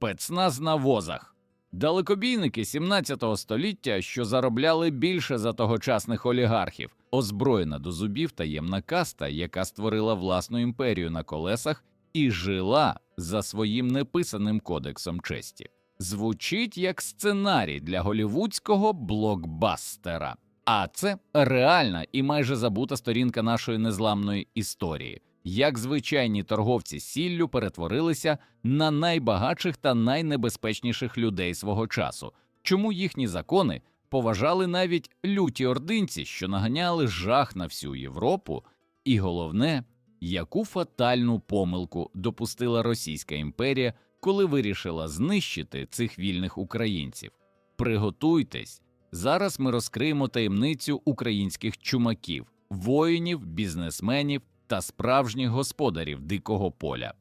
спецназ на возах. Далекобійники 17 століття, що заробляли більше за тогочасних олігархів, озброєна до зубів таємна каста, яка створила власну імперію на колесах і жила за своїм неписаним кодексом честі. Звучить як сценарій для голівудського блокбастера. А це реальна і майже забута сторінка нашої незламної історії, як звичайні торговці сіллю перетворилися на найбагатших та найнебезпечніших людей свого часу, чому їхні закони поважали навіть люті ординці, що наганяли жах на всю Європу, і головне, яку фатальну помилку допустила Російська імперія, коли вирішила знищити цих вільних українців. Приготуйтесь, зараз ми розкриємо таємницю українських чумаків, воїнів, бізнесменів та справжніх господарів дикого поля.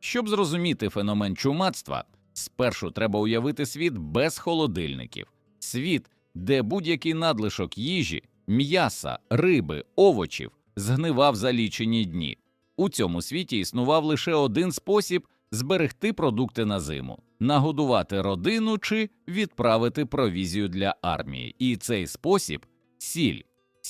Щоб зрозуміти феномен чумацтва, спершу треба уявити світ без холодильників, світ, де будь-який надлишок їжі, м'яса, риби, овочів згнивав за лічені дні. У цьому світі існував лише один спосіб зберегти продукти на зиму, нагодувати родину чи відправити провізію для армії. І цей спосіб сіль.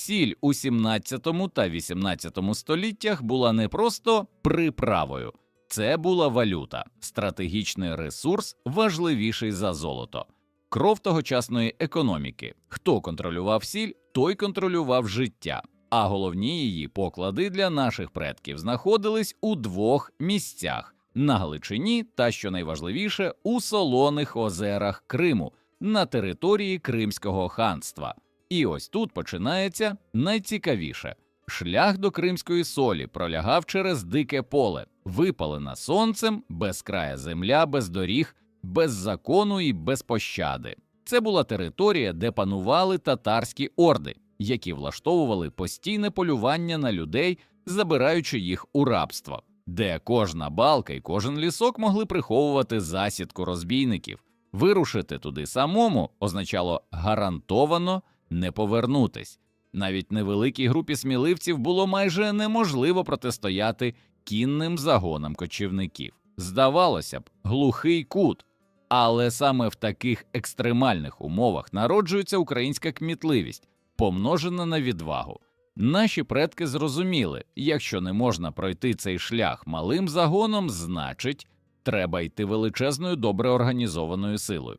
Сіль у 17 та 18 століттях була не просто приправою, це була валюта, стратегічний ресурс, важливіший за золото. Кров тогочасної економіки. Хто контролював сіль, той контролював життя. А головні її поклади для наших предків знаходились у двох місцях на Галичині та, що найважливіше, у солоних озерах Криму на території Кримського ханства. І ось тут починається найцікавіше. Шлях до кримської солі пролягав через дике поле, випалена сонцем, безкрая земля, без доріг, без закону і без пощади. Це була територія, де панували татарські орди, які влаштовували постійне полювання на людей, забираючи їх у рабство, де кожна балка і кожен лісок могли приховувати засідку розбійників. Вирушити туди самому означало гарантовано не повернутись. Навіть невеликій групі сміливців було майже неможливо протистояти кінним загонам кочівників. Здавалося б, глухий кут. Але саме в таких екстремальних умовах народжується українська кмітливість, помножена на відвагу. Наші предки зрозуміли, якщо не можна пройти цей шлях малим загоном, значить, треба йти величезною добре організованою силою.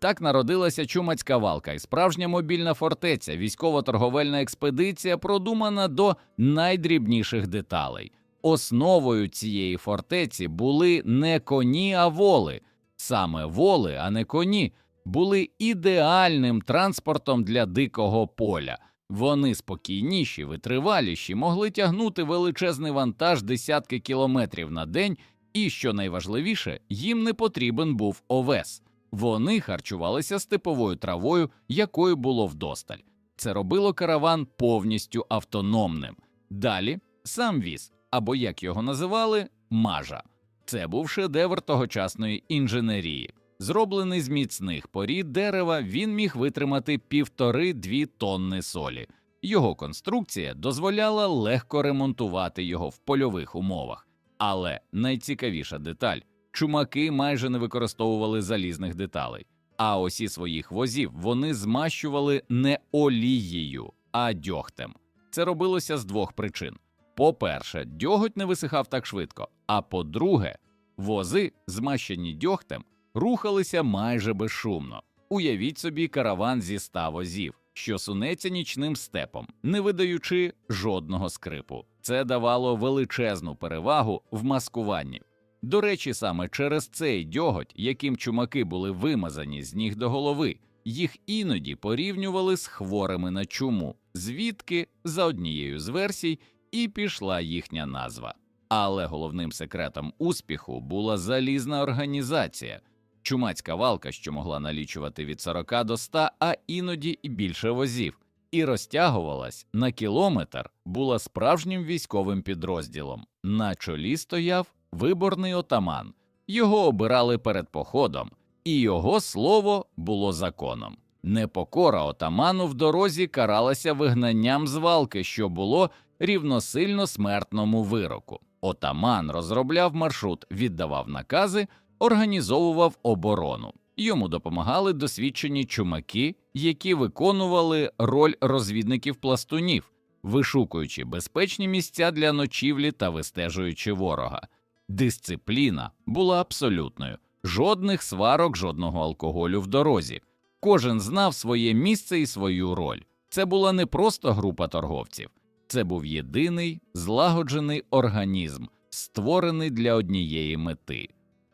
Так народилася чумацька валка і справжня мобільна фортеця, військово-торговельна експедиція, продумана до найдрібніших деталей. Основою цієї фортеці були не коні, а воли. Саме воли, а не коні, були ідеальним транспортом для дикого поля. Вони спокійніші, витриваліші, могли тягнути величезний вантаж десятки кілометрів на день, і що найважливіше, їм не потрібен був овес. Вони харчувалися степовою травою, якою було вдосталь. Це робило караван повністю автономним. Далі сам віз, або як його називали, мажа. Це був шедевр тогочасної інженерії. Зроблений з міцних порід дерева, він міг витримати півтори-дві тонни солі. Його конструкція дозволяла легко ремонтувати його в польових умовах. Але найцікавіша деталь чумаки майже не використовували залізних деталей, а осі своїх возів вони змащували не олією, а дьогтем. Це робилося з двох причин: по-перше, дьоготь не висихав так швидко, а по-друге, вози, змащені дьогтем, рухалися майже безшумно. Уявіть собі караван зі ста возів, що сунеться нічним степом, не видаючи жодного скрипу. Це давало величезну перевагу в маскуванні. До речі, саме через цей дьоготь, яким чумаки були вимазані з ніг до голови, їх іноді порівнювали з хворими на чуму, звідки, за однією з версій, і пішла їхня назва. Але головним секретом успіху була залізна організація, чумацька валка, що могла налічувати від 40 до 100, а іноді і більше возів, і розтягувалась на кілометр, була справжнім військовим підрозділом. На чолі стояв виборний отаман. Його обирали перед походом, і його слово було законом. Непокора отаману в дорозі каралася вигнанням з валки, що було рівносильно смертному вироку. Отаман розробляв маршрут, віддавав накази, організовував оборону. Йому допомагали досвідчені чумаки, які виконували роль розвідників-пластунів, вишукуючи безпечні місця для ночівлі та вистежуючи ворога. Дисципліна була абсолютною, жодних сварок, жодного алкоголю в дорозі. Кожен знав своє місце і свою роль. Це була не просто група торговців, це був єдиний злагоджений організм, створений для однієї мети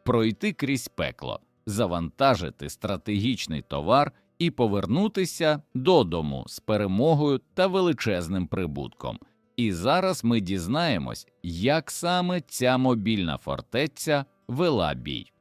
пройти крізь пекло, завантажити стратегічний товар і повернутися додому з перемогою та величезним прибутком. І зараз ми дізнаємось, як саме ця мобільна фортеця вела бій.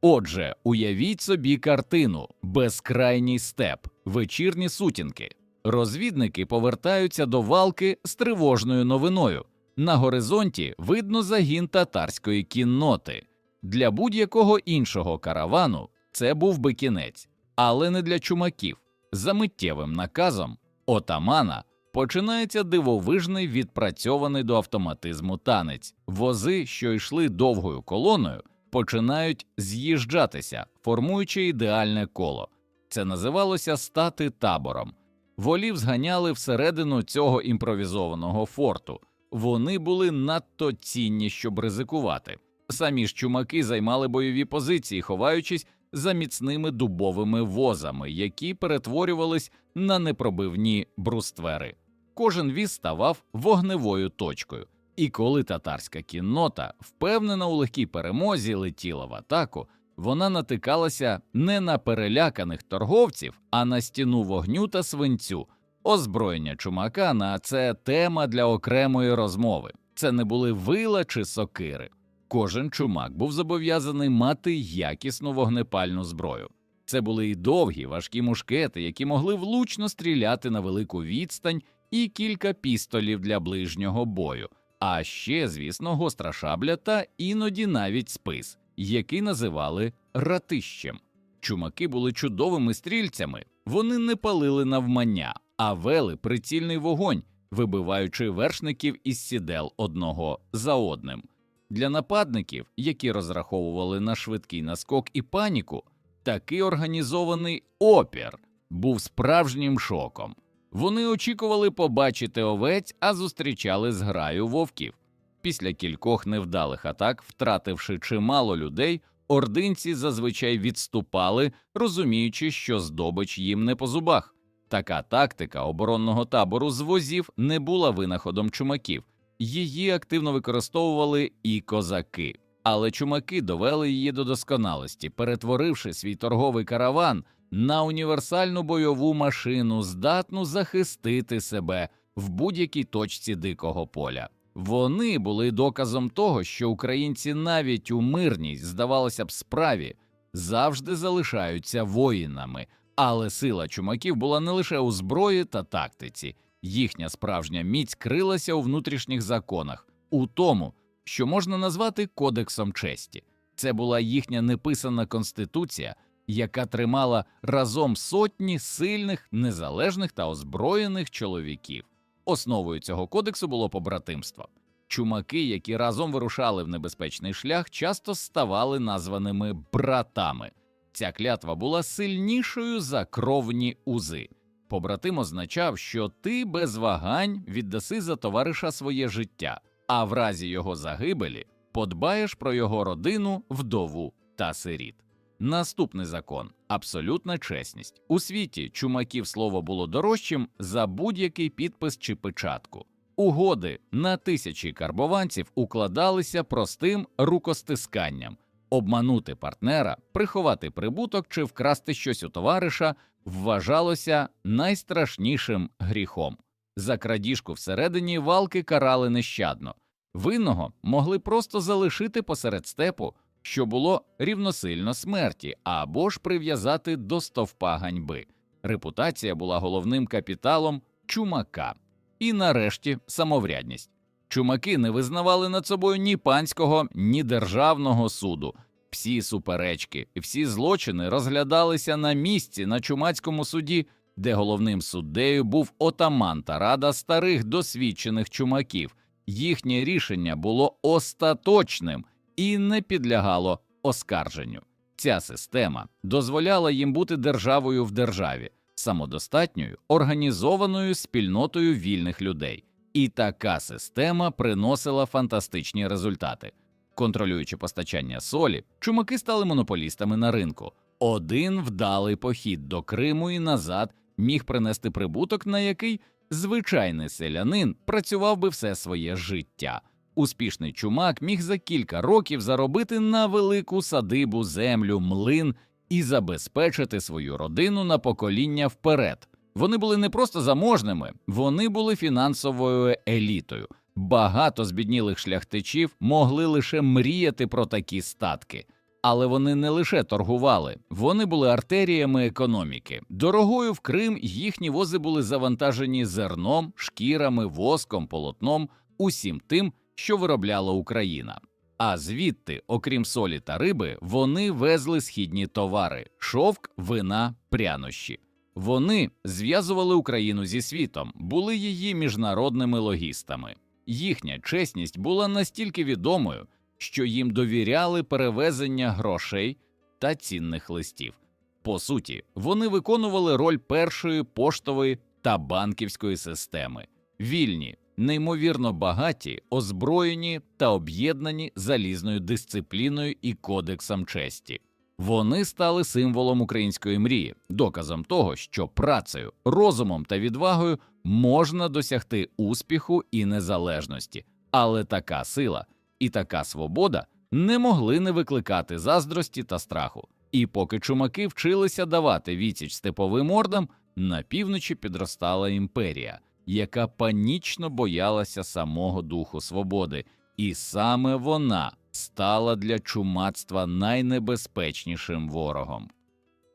Отже, уявіть собі картину безкрайній степ, вечірні сутінки. Розвідники повертаються до валки з тривожною новиною. На горизонті видно загін татарської кінноти. Для будь-якого іншого каравану це був би кінець, але не для чумаків. За миттєвим наказом отамана починається дивовижний відпрацьований до автоматизму танець. Вози, що йшли довгою колоною, починають з'їжджатися, формуючи ідеальне коло. Це називалося стати табором. Волів зганяли всередину цього імпровізованого форту. Вони були надто цінні, щоб ризикувати. Самі ж чумаки займали бойові позиції, ховаючись за міцними дубовими возами, які перетворювались на непробивні бруствери. Кожен віз ставав вогневою точкою. І коли татарська кіннота, впевнена у легкій перемозі, летіла в атаку, вона натикалася не на переляканих торговців, а на стіну вогню та свинцю. Озброєння чумака на це тема для окремої розмови. Це не були вила чи сокири. Кожен чумак був зобов'язаний мати якісну вогнепальну зброю. Це були й довгі, важкі мушкети, які могли влучно стріляти на велику відстань, і кілька пістолів для ближнього бою. А ще, звісно, гостра шабля та іноді навіть спис, який називали ратищем. Чумаки були чудовими стрільцями, вони не палили навмання, а вели прицільний вогонь, вибиваючи вершників із сідел одного за одним. Для нападників, які розраховували на швидкий наскок і паніку, такий організований опір був справжнім шоком. Вони очікували побачити овець, а зустрічали зграю вовків. Після кількох невдалих атак, втративши чимало людей, ординці зазвичай відступали, розуміючи, що здобич їм не по зубах. Така тактика оборонного табору з возів не була винаходом чумаків. Її активно використовували і козаки, але чумаки довели її до досконалості, перетворивши свій торговий караван на універсальну бойову машину, здатну захистити себе в будь-якій точці дикого поля. Вони були доказом того, що українці навіть у мирній, здавалося б, справі завжди залишаються воїнами, але сила чумаків була не лише у зброї та тактиці. Їхня справжня міць крилася у внутрішніх законах, у тому, що можна назвати кодексом честі. Це була їхня неписана конституція, яка тримала разом сотні сильних, незалежних та озброєних чоловіків. Основою цього кодексу було побратимство. Чумаки, які разом вирушали в небезпечний шлях, часто ставали названими братами. Ця клятва була сильнішою за кровні узи. Побратим означав, що ти без вагань віддаси за товариша своє життя, а в разі його загибелі подбаєш про його родину, вдову та сиріт. Наступний закон абсолютна чесність. У світі чумаків слово було дорожчим за будь-який підпис чи печатку. Угоди на тисячі карбованців укладалися простим рукостисканням. Обманути партнера, приховати прибуток чи вкрасти щось у товариша вважалося найстрашнішим гріхом. За крадіжку всередині валки карали нещадно. Винного могли просто залишити посеред степу, що було рівносильно смерті, або ж прив'язати до стовпа ганьби. Репутація була головним капіталом чумака. І нарешті самоврядність. Чумаки не визнавали над собою ні панського, ні державного суду. Всі суперечки, всі злочини розглядалися на місці на чумацькому суді, де головним суддею був отаман та рада старих досвідчених чумаків. Їхнє рішення було остаточним і не підлягало оскарженню. Ця система дозволяла їм бути державою в державі, самодостатньою, організованою спільнотою вільних людей. І така система приносила фантастичні результати. Контролюючи постачання солі, чумаки стали монополістами на ринку. Один вдалий похід до Криму і назад міг принести прибуток, на який звичайний селянин працював би все своє життя. Успішний чумак міг за кілька років заробити на велику садибу, землю, млин і забезпечити свою родину на покоління вперед. Вони були не просто заможними, вони були фінансовою елітою. Багато збіднілих шляхтичів могли лише мріяти про такі статки. Але вони не лише торгували, вони були артеріями економіки. Дорогою в Крим їхні вози були завантажені зерном, шкірами, воском, полотном, усім тим, що виробляла Україна. А звідти, окрім солі та риби, вони везли східні товари: шовк, вина, прянощі. Вони зв'язували Україну зі світом, були її міжнародними логістами. Їхня чесність була настільки відомою, що їм довіряли перевезення грошей та цінних листів. По суті, вони виконували роль першої поштової та банківської системи, вільні, неймовірно багаті, озброєні та об'єднані залізною дисципліною і кодексом честі. Вони стали символом української мрії, доказом того, що працею, розумом та відвагою можна досягти успіху і незалежності, але така сила і така свобода не могли не викликати заздрості та страху. І поки чумаки вчилися давати відсіч степовим ордам, на півночі підростала імперія, яка панічно боялася самого духу свободи, і саме вона стала для чумацтва найнебезпечнішим ворогом.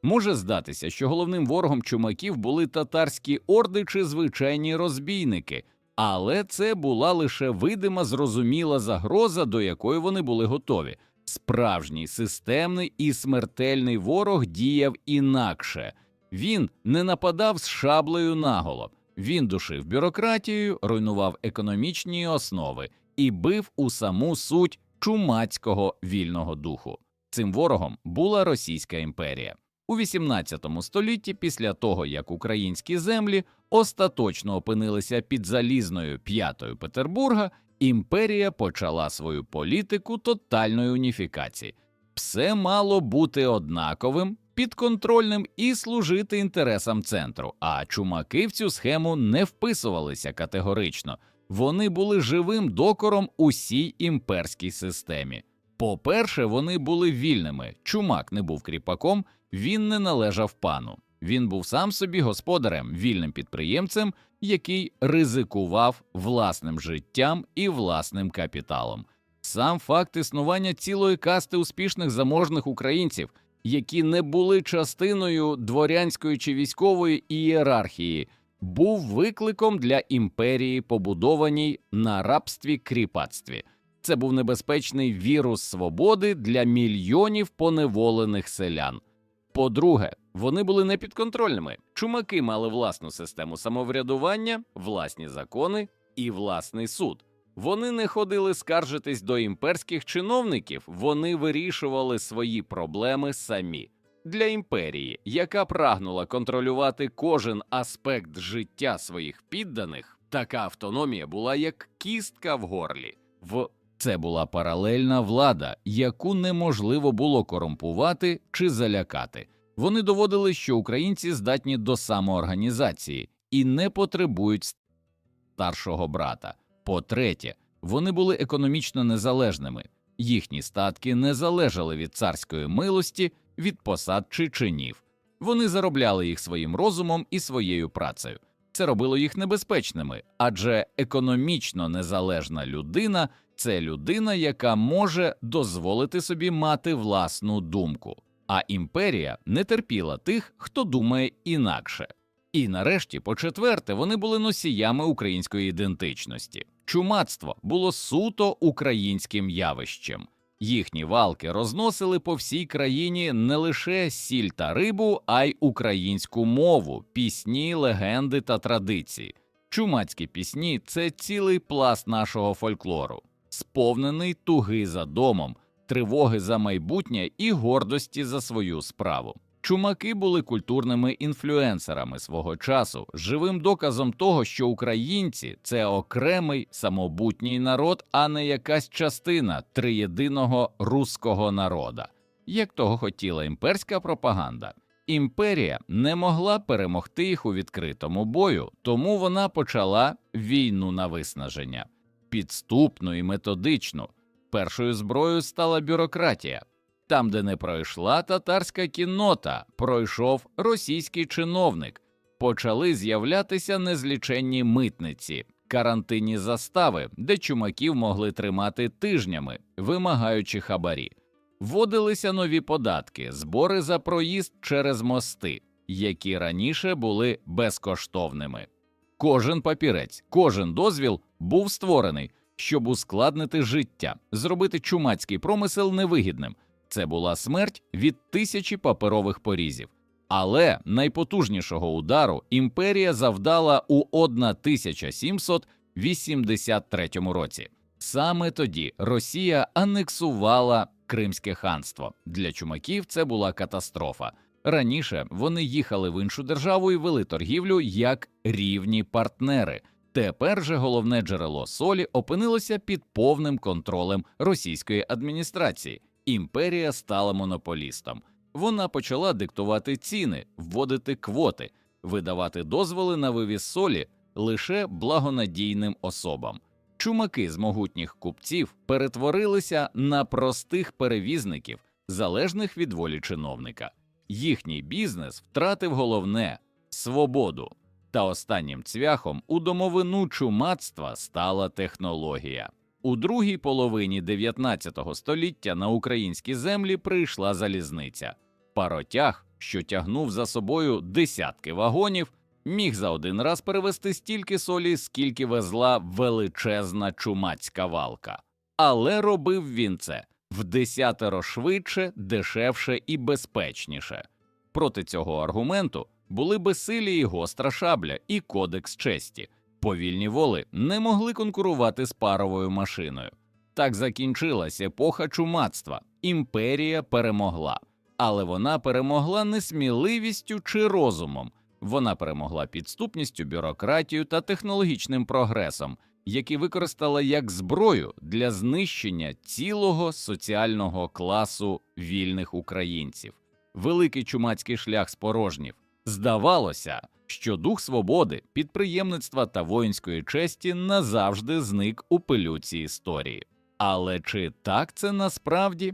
Може здатися, що головним ворогом чумаків були татарські орди чи звичайні розбійники, але це була лише видима зрозуміла загроза, до якої вони були готові. Справжній системний і смертельний ворог діяв інакше. Він не нападав з шаблею наголо, він душив бюрократією, руйнував економічні основи і бив у саму суть чумацького вільного духу. Цим ворогом була Російська імперія. У XVIII столітті, після того як українські землі остаточно опинилися під залізною п'ятою Петербурга, імперія почала свою політику тотальної уніфікації. Все мало бути однаковим, підконтрольним і служити інтересам центру. А чумаки в цю схему не вписувалися категорично. Вони були живим докором усій імперській системі. По-перше, вони були вільними. Чумак не був кріпаком, він не належав пану. Він був сам собі господарем, вільним підприємцем, який ризикував власним життям і власним капіталом. Сам факт існування цілої касти успішних заможних українців, які не були частиною дворянської чи військової ієрархії, був викликом для імперії, побудованій на рабстві кріпацтві. Це був небезпечний вірус свободи для мільйонів поневолених селян. По-друге, вони були непідконтрольними. Чумаки мали власну систему самоврядування, власні закони і власний суд. Вони не ходили скаржитись до імперських чиновників, вони вирішували свої проблеми самі. Для імперії, яка прагнула контролювати кожен аспект життя своїх підданих, така автономія була як кістка в горлі. В це була паралельна влада, яку неможливо було корумпувати чи залякати. Вони доводили, що українці здатні до самоорганізації і не потребують старшого брата. По-третє, вони були економічно незалежними, їхні статки не залежали від царської милості, від посад чи чинів. Вони заробляли їх своїм розумом і своєю працею. Це робило їх небезпечними, адже економічно незалежна людина це людина, яка може дозволити собі мати власну думку. А імперія не терпіла тих, хто думає інакше. І нарешті, по четверте, вони були носіями української ідентичності. Чумацтво було суто українським явищем. Їхні валки розносили по всій країні не лише сіль та рибу, а й українську мову, пісні, легенди та традиції. Чумацькі пісні це цілий пласт нашого фольклору, сповнений туги за домом, тривоги за майбутнє і гордості за свою справу. Чумаки були культурними інфлюенсерами свого часу, живим доказом того, що українці це окремий самобутній народ, а не якась частина триєдиного руського народа, як того хотіла імперська пропаганда. Імперія не могла перемогти їх у відкритому бою, тому вона почала війну на виснаження підступну і методичну. Першою зброєю стала бюрократія. Там, де не пройшла татарська кіннота, пройшов російський чиновник. Почали з'являтися незліченні митниці, карантинні застави, де чумаків могли тримати тижнями, вимагаючи хабарі. Вводилися нові податки, збори за проїзд через мости, які раніше були безкоштовними. Кожен папірець, кожен дозвіл був створений, щоб ускладнити життя, зробити чумацький промисел невигідним. Це була смерть від тисячі паперових порізів. Але найпотужнішого удару імперія завдала у 1783 році. Саме тоді Росія анексувала Кримське ханство. Для чумаків це була катастрофа. Раніше вони їхали в іншу державу і вели торгівлю як рівні партнери. Тепер же головне джерело солі опинилося під повним контролем російської адміністрації. Імперія стала монополістом. Вона почала диктувати ціни, вводити квоти, видавати дозволи на вивіз солі лише благонадійним особам. Чумаки з могутніх купців перетворилися на простих перевізників, залежних від волі чиновника. Їхній бізнес втратив головне свободу. Та останнім цвяхом у домовину чумацтва стала технологія. У другій половині 19 століття на українські землі прийшла залізниця. Паротяг, що тягнув за собою десятки вагонів, міг за один раз перевезти стільки солі, скільки везла величезна чумацька валка. Але робив він це в десятеро швидше, дешевше і безпечніше. Проти цього аргументу були безсилі і гостра шабля, і кодекс честі. Повільні воли не могли конкурувати з паровою машиною. Так закінчилась епоха чумацтва. Імперія перемогла, але вона перемогла не сміливістю чи розумом. Вона перемогла підступністю, бюрократією та технологічним прогресом, які використала як зброю для знищення цілого соціального класу вільних українців. Великий чумацький шлях спорожнів. Здавалося, що дух свободи, підприємництва та воїнської честі назавжди зник у пилюці історії. Але чи так це насправді?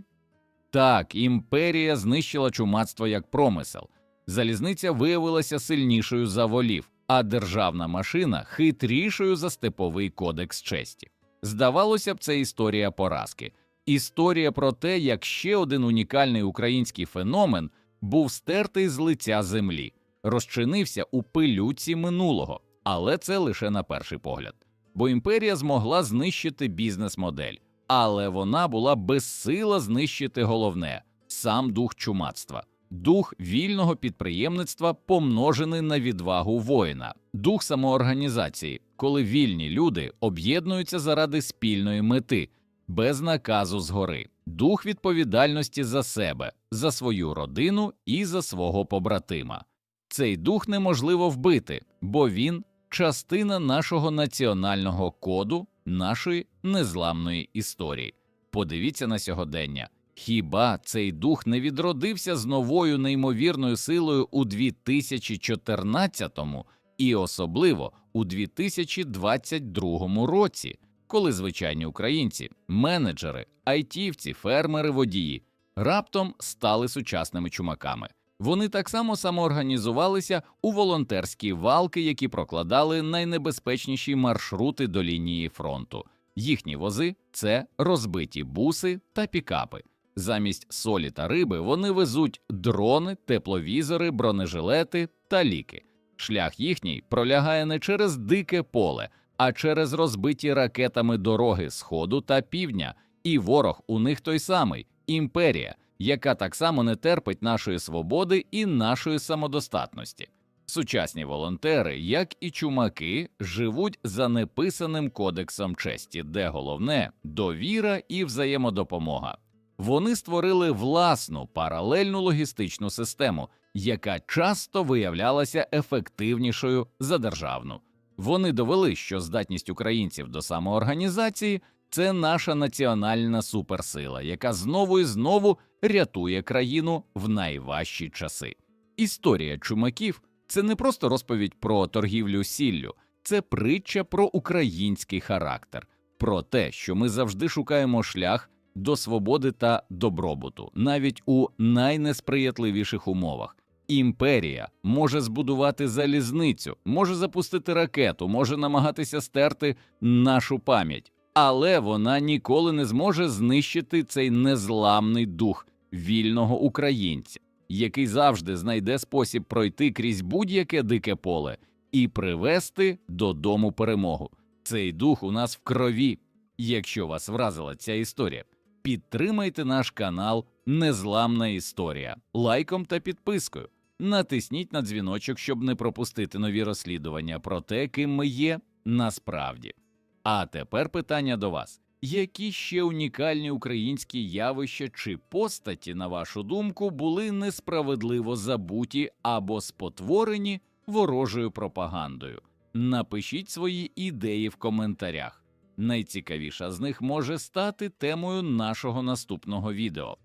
Так, імперія знищила чумацтво як промисел. Залізниця виявилася сильнішою за волів, а державна машина хитрішою за степовий кодекс честі. Здавалося б, це історія поразки, історія про те, як ще один унікальний український феномен був стертий з лиця землі, розчинився у пилюці минулого, але це лише на перший погляд. Бо імперія змогла знищити бізнес-модель, але вона була безсила знищити головне сам дух чумацтва дух вільного підприємництва помножений на відвагу воїна, дух самоорганізації, коли вільні люди об'єднуються заради спільної мети, без наказу згори, дух відповідальності за себе, за свою родину і за свого побратима. Цей дух неможливо вбити, бо він частина нашого національного коду, нашої незламної історії. Подивіться на сьогодення. Хіба цей дух не відродився з новою неймовірною силою у 2014-му і особливо у 2022 році, коли звичайні українці, менеджери, айтівці, фермери, водії раптом стали сучасними чумаками? Вони так само самоорганізувалися у волонтерські валки, які прокладали найнебезпечніші маршрути до лінії фронту. Їхні вози це розбиті буси та пікапи. Замість солі та риби вони везуть дрони, тепловізори, бронежилети та ліки. Шлях їхній пролягає не через дике поле, а через розбиті ракетами дороги сходу та півдня, і ворог у них той самий імперія, яка так само не терпить нашої свободи і нашої самодостатності. Сучасні волонтери, як і чумаки, живуть за неписаним кодексом честі, де головне довіра і взаємодопомога. Вони створили власну паралельну логістичну систему, яка часто виявлялася ефективнішою за державну. Вони довели, що здатність українців до самоорганізації це наша національна суперсила, яка знову і знову рятує країну в найважчі часи. Історія чумаків це не просто розповідь про торгівлю сіллю, це притча про український характер, про те, що ми завжди шукаємо шлях до свободи та добробуту, навіть у найнесприятливіших умовах. Імперія може збудувати залізницю, може запустити ракету, може намагатися стерти нашу пам'ять, але вона ніколи не зможе знищити цей незламний дух вільного українця, який завжди знайде спосіб пройти крізь будь-яке дике поле і привести додому перемогу. Цей дух у нас в крові. Якщо вас вразила ця історія, підтримайте наш канал Незламна історія лайком та підпискою. Натисніть на дзвіночок, щоб не пропустити нові розслідування про те, ким ми є насправді. А тепер питання до вас: які ще унікальні українські явища чи постаті, на вашу думку, були несправедливо забуті або спотворені ворожою пропагандою? Напишіть свої ідеї в коментарях. Найцікавіша з них може стати темою нашого наступного відео.